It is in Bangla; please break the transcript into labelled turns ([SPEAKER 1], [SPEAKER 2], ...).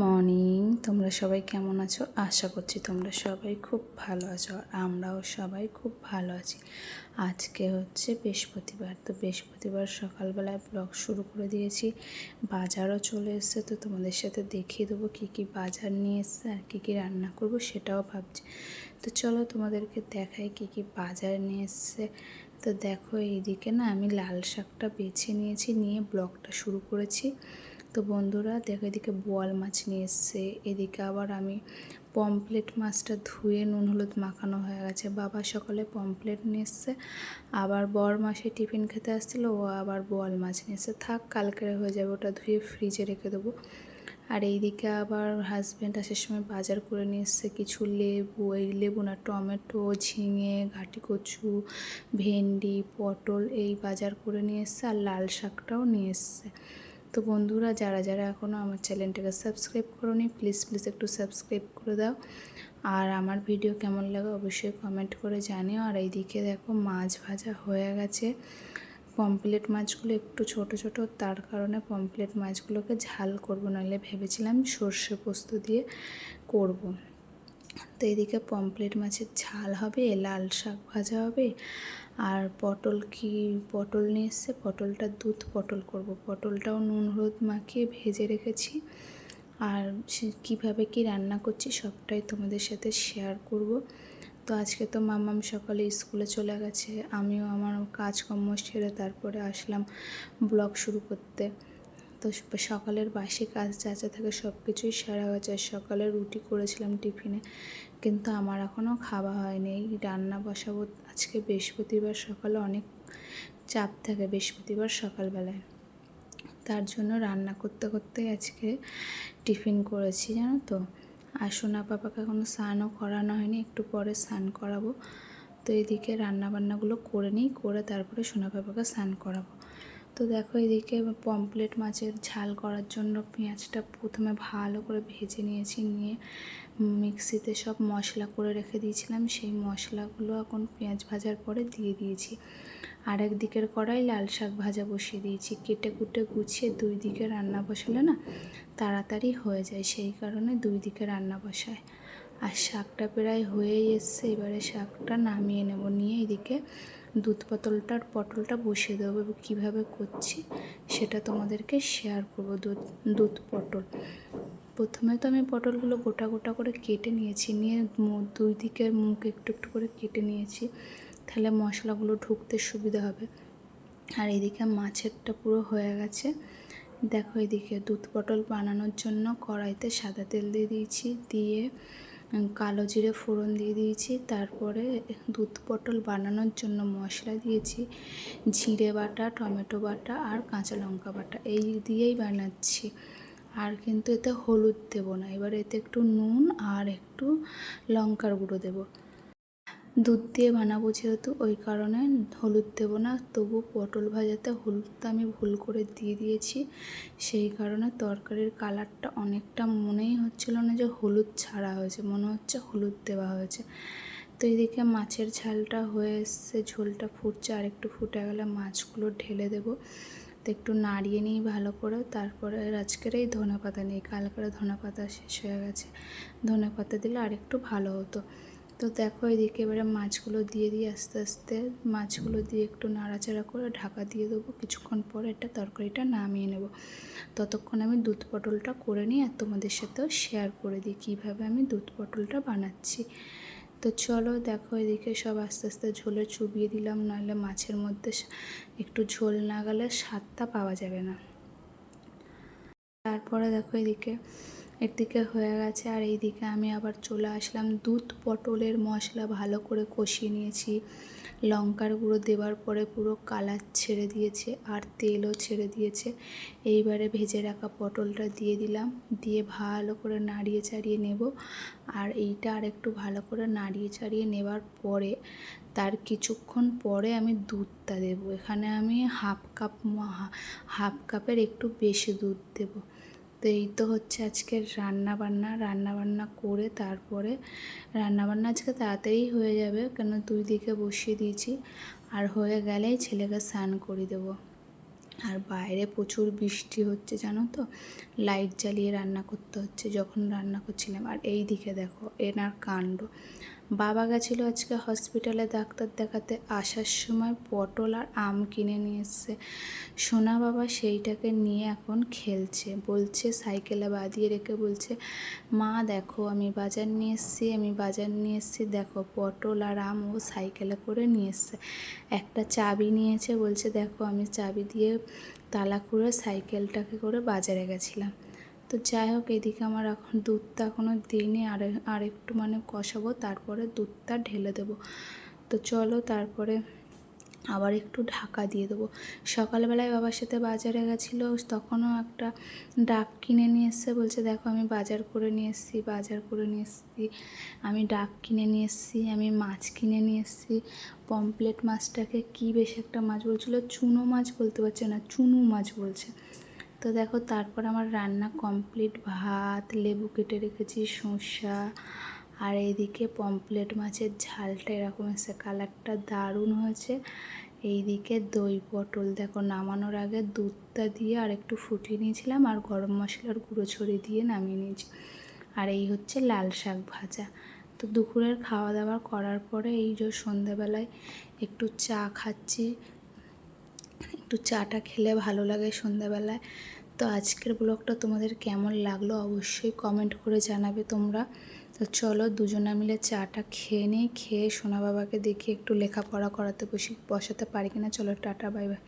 [SPEAKER 1] মর্নিং, তোমরা সবাই কেমন আছো? আশা করছি তোমরা সবাই খুব ভালো আছো আর আমরাও সবাই খুব ভালো আছি। আজকে হচ্ছে বৃহস্পতিবার, তো বৃহস্পতিবার সকালবেলায় ব্লগ শুরু করে দিয়েছি। বাজারও চলে এসছে, তো তোমাদের সাথে দেখিয়ে দেবো কী কী বাজার নিয়ে এসছে আর কী কী রান্না করব সেটাও ভাবছি। তো চলো তোমাদেরকে দেখাই কী কী বাজার নিয়ে এসছে। তো দেখো এইদিকে না আমি লাল শাকটা বেছে নিয়েছি, নিয়ে ব্লগটা শুরু করেছি। তো বন্ধুরা দেখো এদিকে বোয়াল মাছ নিয়ে এসছে। এদিকে আবার আমি পমপ্লেট মাছটা ধুয়ে নুন হলুদ মাখানো হয়ে গেছে। বাবা সকালে পমপ্লেট নিয়ে এসছে, আবার বর মাসে টিফিন খেতে আসছিল, ও আবার বোয়াল মাছ নিয়ে এসছে। থাক, কালকের হয়ে যাবে, ওটা ধুয়ে ফ্রিজে রেখে দেবো। আর এইদিকে আবার হাজব্যান্ড আসার সময় বাজার করে নিয়ে এসছে কিছু লেবু, এই লেবু না, টমেটো, ঝিঙে, ঘাটি কচু, ভেন্ডি, পটল, এই বাজার করে নিয়ে এসছে। আর লাল শাকটাও নিয়ে এসছে। তো বন্ধুরা, যারা যারা এখনও আমার চ্যানেলটাকে সাবস্ক্রাইব করোনি প্লিজ প্লিজ একটু সাবস্ক্রাইব করে দাও। আর আমার ভিডিও কেমন লাগে অবশ্যই কমেন্ট করে জানিও। আর এইদিকে দেখো মাছ ভাজা হয়ে গেছে। পমপ্লেট মাছগুলো একটু ছোট ছোট, তার কারণে পমপ্লেট মাছগুলোকে ঝাল করব, নাহলে ভেবেছিলাম সর্ষে পোস্ত দিয়ে করব। তো এদিকে পমপ্লেট মাছের ঝাল হবে, লাল শাক ভাজা হবে আর পটল কি পটল নিয়ে এসছে? পটলটা দুধ পটল করব। পটলটাও নুন, হলুদ মাখিয়ে ভেজে রেখেছি। আর সে কীভাবে কি রান্না করছি সবটাই তোমাদের সাথে শেয়ার করব। তো আজকে তো মামাম সকালে স্কুলে চলে গেছে, আমিও আমার কাজকর্ম সেরে তারপরে আসলাম ব্লগ শুরু করতে। তো সকালের বাসি কাজ যা যা থাকে সব কিছুই সারা হয়ে যায় সকালে রুটি করেছিলাম টিফিনে, কিন্তু আমার এখনও খাওয়া হয়নি। রান্না বসাবো আজকে বৃহস্পতিবার সকালে অনেক চাপ থাকে বৃহস্পতিবার সকালবেলায়। তার জন্য রান্না করতে করতে আজকে টিফিন করেছি, জানো তো। আর সোনা পাপাকে এখনও স্নানও করানো হয়নি, একটু পরে স্নান করাবো। তো এদিকে রান্নাবান্নাগুলো করে নিই, করে তারপরে সোনা পাপাকে স্নান করাবো। তো দেখো এদিকে পমপ্লেট মাছের ঝাল করার জন্য পেঁয়াজটা প্রথমে ভালো করে ভেজে নিয়েছি, নিয়ে মিক্সিতে সব মশলা করে রেখে দিয়েছিলাম। সেই মশলাগুলো এখন পেঁয়াজ ভাজার পরে দিয়ে দিয়েছি। আর দিকের কড়াই লাল শাক ভাজা বসিয়ে দিয়েছি। কেটে কুটে গুছিয়ে দুই দিকে রান্না বসালে না তাড়াতাড়ি হয়ে যায়, সেই কারণে দুই দিকে রান্না বসায়। আর শাকটা প্রায় হয়েই এসছে, এবারে শাকটা নামিয়ে নেব। নিয়ে এদিকে দুধ পটলটার পটলটা বসিয়ে দেবো এবং কীভাবে করছি সেটা তোমাদেরকে শেয়ার করব দুধ দুধ পটল। প্রথমে তো আমি পটলগুলো গোটা গোটা করে কেটে নিয়েছি, নিয়ে দুই দিকের মুখ একটু একটু করে কেটে নিয়েছি, তাহলে মশলাগুলো ঢুকতে সুবিধা হবে। আর এদিকে মাছেরটা পুরো হয়ে গেছে। দেখো এদিকে দুধ পটল বানানোর জন্য কড়াইতে সাদা তেল দিয়ে দিয়েছি, দিয়ে কালো জিরে ফোড়ন দিয়ে দিয়েছি। তারপরে দুধ পটল বানানোর জন্য মশলা দিয়েছি। জিরে বাটা, টমেটো বাটা আর কাঁচা লঙ্কা বাটা এই দিয়েই বানাচ্ছি। আর কিন্তু এতে হলুদ দেবো না। এবার এতে একটু নুন আর একটু লঙ্কার গুঁড়ো দেবো। দুধ দিয়ে বানাবো যেহেতু, ওই কারণে হলুদ দেবো না। তবু পটল ভাজাতে হলুদটা আমি ভুল করে দিয়ে দিয়েছি। সেই কারণে তরকারির কালারটা অনেকটা মনেই হচ্ছিল না যে হলুদ ছাড়া হয়েছে, মনে হচ্ছে হলুদ দেওয়া হয়েছে। তো এদিকে মাছের ঝালটা হয়ে এসছে, ঝোলটা ফুটছে, আর একটু ফুটে গেলে মাছগুলো ঢেলে দেবো। তো একটু নাড়িয়ে নিই ভালো করে, তারপরে আজকের এই ধনে পাতা নেই কালকের ধনে পাতা শেষ হয়ে গেছে। ধনে পাতা দিলে আর একটু ভালো হতো। তো দেখো এদিকে এবারে মাছগুলো দিয়ে দিয়ে আস্তে আস্তে। মাছগুলো দিয়ে একটু নাড়াচাড়া করে ঢাকা দিয়ে দেবো। কিছুক্ষণ পরে এটা তরকারিটা নামিয়ে নেব। ততক্ষণ আমি দুধ পটলটা করে নিই আর তোমাদের সাথেও শেয়ার করে দিই কীভাবে আমি দুধ পটলটা বানাচ্ছি। তো চলো দেখো এদিকে সব আস্তে আস্তে ঝোলে চুবিয়ে দিলাম, নাহলে মাছের মধ্যে একটু ঝোল না গেলে স্বাদটা পাওয়া যাবে না। তারপরে দেখো এদিকে এর দিকে হয়ে গেছে আর এই দিকে আমি আবার চলে আসলাম। দুধ, পটলের মশলা ভালো করে কষিয়ে নিয়েছি। লঙ্কার গুঁড়ো দেওয়ার পরে পুরো কালার ছেড়ে দিয়েছে আর তেলও ছেড়ে দিয়েছে। এইবারে ভেজে রাখা পটলটা দিয়ে দিলাম। দিয়ে ভালো করে নাড়িয়ে চাড়িয়ে নেব। আর এইটা আর একটু ভালো করে নাড়িয়ে চাড়িয়ে নেবার পরে তার কিছুক্ষণ পরে আমি দুধটা দেব। এখানে আমি হাফ কাপ হাফ কাপের একটু বেশি দুধ দেবো। তো এই তো হচ্ছে আজকের রান্না বান্না রান্না বান্না করে তারপরে রান্না বান্না আজকে তাড়াতাড়ি হয়ে যাবে, কেন দুই দিকে বসিয়ে দিয়েছি। আর হয়ে গেলেই ছেলেকে স্নান করে দেবো। আর বাইরে প্রচুর বৃষ্টি হচ্ছে, জানো তো? লাইট জ্বালিয়ে রান্না করতে হচ্ছে, যখন রান্না করছিলাম। আর এই দিকে দেখো, এনার কাণ্ড। বাবা গেছিল আজকে হসপিটালে ডাক্তার দেখাতে। আসার সময় পটল আর আম কিনে নিয়ে এসছে। সোনা বাবা সেইটাকে নিয়ে এখন খেলছে। বলছে সাইকেলে বাঁধিয়ে রেখে বলছে, মা, দেখো, আমি বাজার নিয়ে এসেছি, আমি বাজার নিয়ে এসেছি। দেখো, পটল আর আম ও সাইকেলে করে নিয়ে এসছে। একটা চাবি নিয়েছে, বলছে, দেখো, আমি চাবি দিয়ে তালা করে সাইকেলটাকে করে বাজারে গেছিলাম। তো যাই হোক, এদিকে আমার এখন দুধটা এখনও দিইনি, আর আর একটু মানে কষাবো, তারপরে দুধটা ঢেলে দেবো। তো চলো তারপরে আবার একটু ঢাকা দিয়ে দেবো। সকালবেলায় বাবার সাথে বাজারে গেছিল, তখনও একটা ডাব কিনে নিয়ে এসছে, বলছে দেখো আমি বাজার করে নিয়ে এসেছি, বাজার করে নিয়ে এসেছি। আমি ডাব কিনে নিয়ে এসেছি, আমি মাছ কিনে নিয়ে এসেছি। পমপ্লেট মাছটাকে কী বেশ একটা মাছ বলছিলো, চুনো মাছ বলতে পারছে না, চুনো মাছ বলছে। তো দেখো তারপর আমার রান্না কমপ্লিট ভাত, লেবু কেটে রেখেছি শসা আর এইদিকে পমপ্লেট মাছের ঝালটা এরকম এসে কালারটা দারুণ হয়েছে। এইদিকে দই পটল, দেখো নামানোর আগে দুধটা দিয়ে আর একটু ফুটিয়ে নিয়েছিলাম আর গরম মশলার গুঁড়ো ছড়িয়ে দিয়ে নামিয়ে নিয়েছি। আর এই হচ্ছে লাল শাক ভাজা। তো দুপুরের খাওয়া দাওয়া করার পরে এই যে সন্ধেবেলায় একটু চা খাচ্ছি একটু চাটা খেলে ভালো লাগে সন্ধ্যাবেলায়। তো আজকের ব্লগটা তোমাদের কেমন লাগল অবশ্যই কমেন্ট করে জানাবে তোমরা। তো চলো দুজনে মিলে চাটা খেয়ে নিই, খেয়ে সোনা বাবাকে দেখি একটু লেখাপড়া করাতে বসি, বসাতে পারি কিনা, চলো টাটা বাই বাই